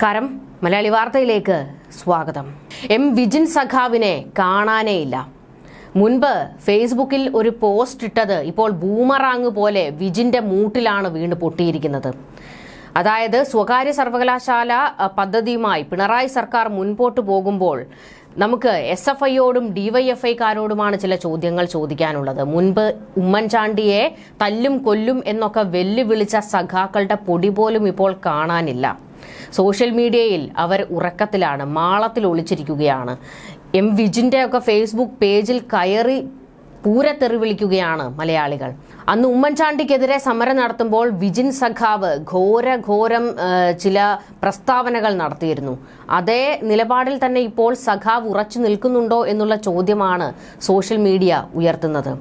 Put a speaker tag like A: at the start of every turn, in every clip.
A: നമസ്കാരം. മലയാളി വാർത്തയിലേക്ക് സ്വാഗതം. എം വിജിൻ സഖാവിനെ കാണാനേയില്ല. മുൻപ് ഫേസ്ബുക്കിൽ ഒരു പോസ്റ്റ് ഇട്ടത് ഇപ്പോൾ ബൂമറാങ് പോലെ വിജിന്റെ മൂട്ടിലാണ് വീണ് പൊട്ടിയിരിക്കുന്നത്. അതായത് സ്വകാര്യ സർവകലാശാല പദ്ധതിയുമായി പിണറായി സർക്കാർ മുൻപോട്ട് പോകുമ്പോൾ നമുക്ക് എസ് എഫ് ഐയോടും ഡിവൈഎഫ്ഐക്കാരോടുമാണ് ചില ചോദ്യങ്ങൾ ചോദിക്കാനുള്ളത്. മുൻപ് ഉമ്മൻചാണ്ടിയെ തല്ലും കൊല്ലും എന്നൊക്കെ വെല്ലുവിളിച്ച സഖാക്കളുടെ പൊടി പോലും ഇപ്പോൾ കാണാനില്ല. സോഷ്യൽ മീഡിയയിൽ അവർ ഉറക്കത്തിലാണ് മാളത്തിൽ ഒളിച്ചിരിക്കുകയാണ്. എം വിജിന്റെ ഒക്കെ ഫേസ്ബുക്ക് പേജിൽ കയറി പൂരത്തെറി വിളിക്കുകയാണ് മലയാളികൾ. അന്ന് ഉമ്മൻചാണ്ടിക്കെതിരെ സമരം നടത്തുമ്പോൾ വിജിൻ സഖാവ് ഘോര ഘോരം ചില പ്രസ്താവനകൾ നടത്തിയിരുന്നു. അതേ നിലപാടിൽ തന്നെ ഇപ്പോൾ സഖാവ് ഉറച്ചു നിൽക്കുന്നുണ്ടോ എന്നുള്ള ചോദ്യമാണ് സോഷ്യൽ മീഡിയ ഉയർത്തുന്നത്.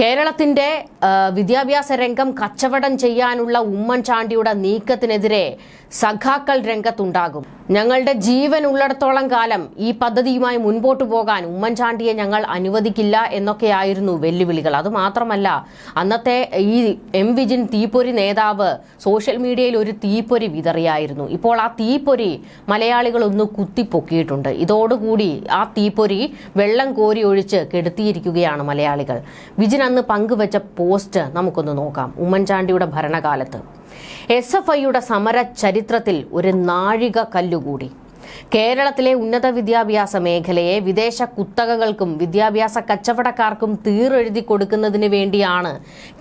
A: കേരളത്തിന്റെ വിദ്യാഭ്യാസ രംഗം കച്ചവടം ചെയ്യാനുള്ള ഉമ്മൻചാണ്ടിയുടെ നീക്കത്തിനെതിരെ സഖാക്കൾ രംഗത്തുണ്ടാകും. ഞങ്ങളുടെ ജീവൻ ഉള്ളിടത്തോളം കാലം ഈ പദ്ധതിയുമായി മുൻപോട്ട് പോകാൻ ഉമ്മൻചാണ്ടിയെ ഞങ്ങൾ അനുവദിക്കില്ല എന്നൊക്കെയായിരുന്നു വെല്ലുവിളികൾ. അതുമാത്രമല്ല അന്നത്തെ ഈ എം വിജിൻ തീപ്പൊരി നേതാവ് സോഷ്യൽ മീഡിയയിൽ ഒരു തീപ്പൊരി വിതറിയായിരുന്നു. ഇപ്പോൾ ആ തീപ്പൊരി മലയാളികൾ ഒന്ന് കുത്തിപ്പൊക്കിയിട്ടുണ്ട്. ഇതോടുകൂടി ആ തീപ്പൊരി വെള്ളം കോരി ഒഴിച്ച് കെടുത്തിയിരിക്കുകയാണ് മലയാളികൾ. വിജിൻ അന്ന് പങ്കുവച്ച പോസ്റ്റ് നമുക്കൊന്ന് നോക്കാം. ഉമ്മൻചാണ്ടിയുടെ ഭരണകാലത്ത്. എസ് എഫ് ഐയുടെ സമര ചരിത്രത്തിൽ ഒരു നാഴിക കല്ലുകൂടി. കേരളത്തിലെ ഉന്നത വിദ്യാഭ്യാസ മേഖലയെ വിദേശ കുത്തകകൾക്കും വിദ്യാഭ്യാസ കച്ചവടക്കാർക്കും തീറെഴുതി കൊടുക്കുന്നതിന് വേണ്ടിയാണ്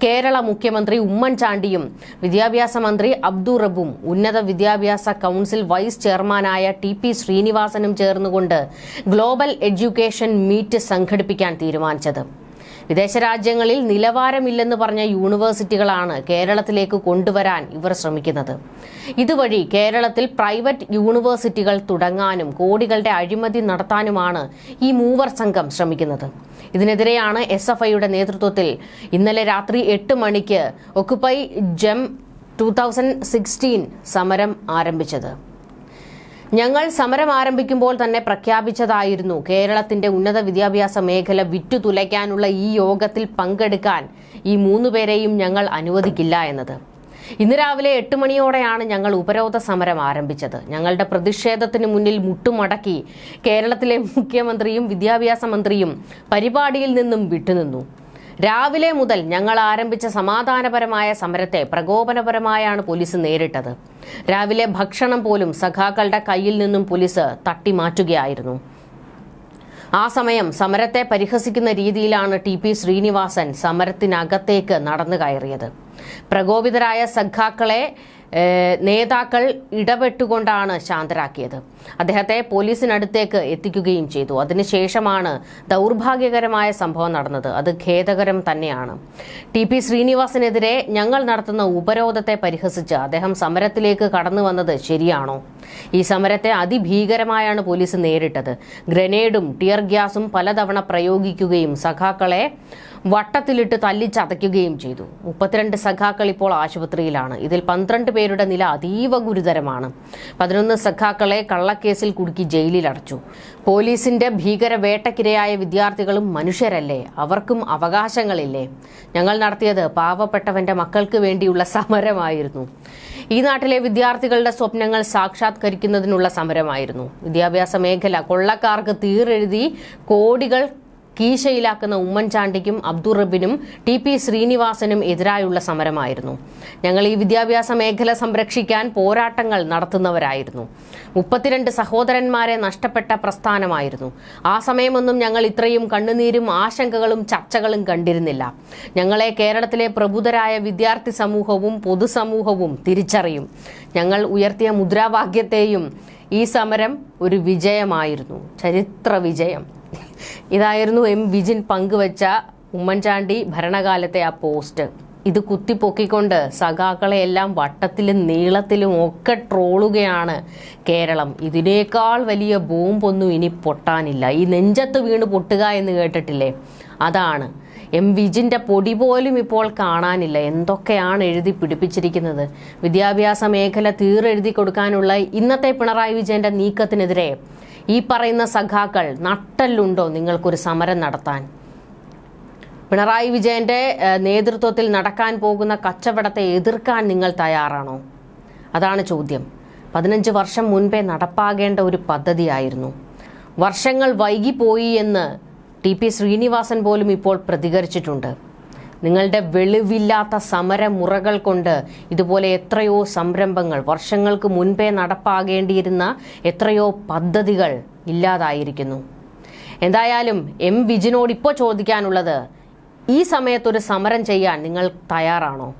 A: കേരള മുഖ്യമന്ത്രി ഉമ്മൻചാണ്ടിയും വിദ്യാഭ്യാസ മന്ത്രി അബ്ദുൾ റബും ഉന്നത വിദ്യാഭ്യാസ കൗൺസിൽ വൈസ് ചെയർമാനായ ടി പി ശ്രീനിവാസനും ചേർന്നുകൊണ്ട് ഗ്ലോബൽ എഡ്യൂക്കേഷൻ മീറ്റ് സംഘടിപ്പിക്കാൻ തീരുമാനിച്ചത്. വിദേശ രാജ്യങ്ങളിൽ നിലവാരമില്ലെന്ന് പറഞ്ഞ യൂണിവേഴ്സിറ്റികളാണ് കേരളത്തിലേക്ക് കൊണ്ടുവരാൻ ഇവർ ശ്രമിക്കുന്നത്. ഇതുവഴി കേരളത്തിൽ പ്രൈവറ്റ് യൂണിവേഴ്സിറ്റികൾ തുടങ്ങാനും കോടികളുടെ അഴിമതി നടത്താനുമാണ് ഈ മൂവർ സംഘം ശ്രമിക്കുന്നത്. ഇതിനെതിരെയാണ് എസ് എഫ് ഐയുടെ നേതൃത്വത്തിൽ ഇന്നലെ രാത്രി എട്ട് മണിക്ക് ഒക്കുപൈ ജെം ടൂ സമരം ആരംഭിച്ചത്. ഞങ്ങൾ സമരം ആരംഭിക്കുമ്പോൾ തന്നെ പ്രഖ്യാപിച്ചതായിരുന്നു കേരളത്തിന്റെ ഉന്നത വിദ്യാഭ്യാസ മേഖല വിറ്റുതുലയ്ക്കാനുള്ള ഈ യോഗത്തിൽ പങ്കെടുക്കാൻ ഈ മൂന്നുപേരെയും ഞങ്ങൾ അനുവദിക്കില്ല എന്നത്. ഇന്ന് രാവിലെ എട്ട് മണിയോടെയാണ് ഞങ്ങൾ ഉപരോധ സമരം ആരംഭിച്ചത്. ഞങ്ങളുടെ പ്രതിഷേധത്തിന് മുന്നിൽ മുട്ടുമടക്കി കേരളത്തിലെ മുഖ്യമന്ത്രിയും വിദ്യാഭ്യാസ മന്ത്രിയും പരിപാടിയിൽ നിന്നും വിട്ടുനിന്നു. രാവിലെ മുതൽ ഞങ്ങൾ ആരംഭിച്ച സമാധാനപരമായ സമരത്തെ പ്രകോപനപരമായാണ് പോലീസ് നേരിട്ടത്. രാവിലെ ഭക്ഷണം പോലും സഖാക്കളുടെ കയ്യിൽ നിന്നും പോലീസ് തട്ടിമാറ്റുകയായിരുന്നു. ആ സമയം സമരത്തെ പരിഹസിക്കുന്ന രീതിയിലാണ് ടി പി ശ്രീനിവാസൻ സമരത്തിനകത്തേക്ക് നടന്നു കയറിയത് പ്രകോപിതരായ സഖാക്കളെ നേതാക്കൾ ഇടപെട്ടുകൊണ്ടാണ് ശാന്തരാക്കിയത്. അദ്ദേഹത്തെ പോലീസിനടുത്തേക്ക് എത്തിക്കുകയും ചെയ്തു. അതിനുശേഷമാണ് ദൗർഭാഗ്യകരമായ സംഭവം നടന്നത്. അത് ഖേദകരം തന്നെയാണ്. ടി പി ശ്രീനിവാസിനെതിരെ ഞങ്ങൾ നടത്തുന്ന ഉപരോധത്തെ പരിഹസിച്ച് അദ്ദേഹം സമരത്തിലേക്ക് കടന്നു വന്നത് ശരിയാണോ? ഈ സമരത്തെ അതിഭീകരമായാണ് പോലീസ് നേരിട്ടത്. ഗ്രനേഡും ടിയർ ഗ്യാസും പലതവണ പ്രയോഗിക്കുകയും സഖാക്കളെ വട്ടത്തിലിട്ട് തല്ലിച്ചതയ്ക്കുകയും ചെയ്തു. മുപ്പത്തിരണ്ട് സഖാക്കൾ ഇപ്പോൾ ആശുപത്രിയിലാണ്. ഇതിൽ പന്ത്രണ്ട് പേരുടെ നില അതീവ ഗുരുതരമാണ്. പതിനൊന്ന് സഖാക്കളെ കള്ളക്കേസിൽ കുടുക്കി ജയിലിലടച്ചു. പോലീസിന്റെ ഭീകര വേട്ടക്കിരയായ വിദ്യാർത്ഥികളും മനുഷ്യരല്ലേ? അവർക്കും അവകാശങ്ങളില്ലേ? ഞങ്ങൾ നടത്തിയത് പാവപ്പെട്ടവന്റെ മക്കൾക്ക് വേണ്ടിയുള്ള സമരമായിരുന്നു. ഈ നാട്ടിലെ വിദ്യാർത്ഥികളുടെ സ്വപ്നങ്ങൾ സാക്ഷാത്കരിക്കുന്നതിനുള്ള സമരമായിരുന്നു. വിദ്യാഭ്യാസ മേഖല കൊള്ളക്കാർക്ക് തീറെഴുതി കോടികൾ കീശയിലാക്കുന്ന ഉമ്മൻചാണ്ടിക്കും അബ്ദുൾ റബ്ബിനും ടി പി ശ്രീനിവാസനും എതിരായുള്ള സമരമായിരുന്നു. ഞങ്ങൾ ഈ വിദ്യാഭ്യാസ മേഖല സംരക്ഷിക്കാൻ പോരാട്ടങ്ങൾ നടത്തുന്നവരായിരുന്നു. മുപ്പത്തിരണ്ട് സഹോദരന്മാരെ നഷ്ടപ്പെട്ട പ്രസ്ഥാനമായിരുന്നു. ആ സമയമൊന്നും ഞങ്ങൾ ഇത്രയും കണ്ണുനീരും ആശങ്കകളും ചർച്ചകളും കണ്ടിരുന്നില്ല. ഞങ്ങളെ കേരളത്തിലെ പ്രബുദ്ധരായ വിദ്യാർത്ഥി സമൂഹവും പൊതുസമൂഹവും തിരിച്ചറിയും. ഞങ്ങൾ ഉയർത്തിയ മുദ്രാവാക്യത്തെയും ഈ സമരം ഒരു വിജയമായിരുന്നു. ചരിത്ര വിജയം. ഇതായിരുന്നു എം വിജിൻ പങ്കുവച്ച ഉമ്മൻചാണ്ടി ഭരണകാലത്തെ ആ പോസ്റ്റ്. ഇത് കുത്തിപ്പൊക്കിക്കൊണ്ട് സഖാക്കളെ എല്ലാം വട്ടത്തിലും നീളത്തിലും ഒക്കെ ട്രോളുകയാണ് കേരളം. ഇതിനേക്കാൾ വലിയ ബോംബൊന്നും ഇനി പൊട്ടാനില്ല. ഈ നെഞ്ചത്ത് വീണ് പൊട്ടുക എന്ന് കേട്ടിട്ടില്ലേ? അതാണ്. എം വിജിന്റെ പൊടി പോലും ഇപ്പോൾ കാണാനില്ല. എന്തൊക്കെയാണ് എഴുതി പിടിപ്പിച്ചിരിക്കുന്നത്? വിദ്യാഭ്യാസ മേഖല എഴുതി കൊടുക്കാനുള്ള ഇന്നത്തെ പിണറായി വിജയന്റെ നീക്കത്തിനെതിരെ ഈ പറയുന്ന സഖാക്കൾ നട്ടല്ലുണ്ടോ നിങ്ങൾക്കൊരു സമരം നടത്താൻ? പിണറായി വിജയന്റെ നേതൃത്വത്തിൽ നടക്കാൻ പോകുന്ന കച്ചവടത്തെ എതിർക്കാൻ നിങ്ങൾ തയ്യാറാണോ? അതാണ് ചോദ്യം. പതിനഞ്ച് വർഷം മുൻപേ നടപ്പാകേണ്ട ഒരു പദ്ധതിയായിരുന്നു. വർഷങ്ങൾ വൈകിപ്പോയി എന്ന് ടി പി ശ്രീനിവാസൻ പോലും ഇപ്പോൾ പ്രതികരിച്ചിട്ടുണ്ട്. നിങ്ങളുടെ വെളിവില്ലാത്ത സമരമുറകൾ കൊണ്ട് ഇതുപോലെ എത്രയോ സംരംഭങ്ങൾ വർഷങ്ങൾക്ക് മുൻപേ നടപ്പാകേണ്ടിയിരുന്ന എത്രയോ പദ്ധതികൾ ഇല്ലാതായിരിക്കുന്നു. എന്തായാലും എം വിജിനോട് ഇപ്പോൾ ചോദിക്കാനുള്ളത് ഈ സമയത്തൊരു സമരം ചെയ്യാൻ നിങ്ങൾ തയ്യാറാണോ?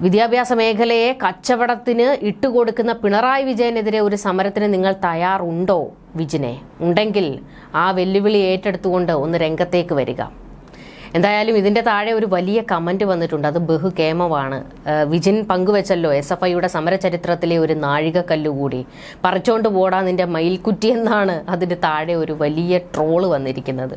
A: വിദ്യാഭ്യാസ മേഖലയെ കച്ചവടത്തിന് ഇട്ടുകൊടുക്കുന്ന പിണറായി വിജയനെതിരെ ഒരു സമരത്തിന് നിങ്ങൾ തയ്യാറുണ്ടോ വിജിനെ? ഉണ്ടെങ്കിൽ ആ വെല്ലുവിളി ഏറ്റെടുത്തുകൊണ്ട് ഒന്ന് രംഗത്തേക്ക് വരിക. എന്തായാലും ഇതിന്റെ താഴെ ഒരു വലിയ കമന്റ് വന്നിട്ടുണ്ട്. അത് ബഹുകേമമാണ് വിജിൻ പങ്കുവച്ചല്ലോ എസ് എഫ് ഐയുടെ സമരചരിത്രത്തിലെ ഒരു നാഴികക്കല്ല് കൂടി. പറിച്ചോണ്ട് പോടാ നിന്റെ മയിൽക്കുറ്റി എന്നാണ് അതിന്റെ താഴെ ഒരു വലിയ ട്രോൾ വന്നിരിക്കുന്നത്.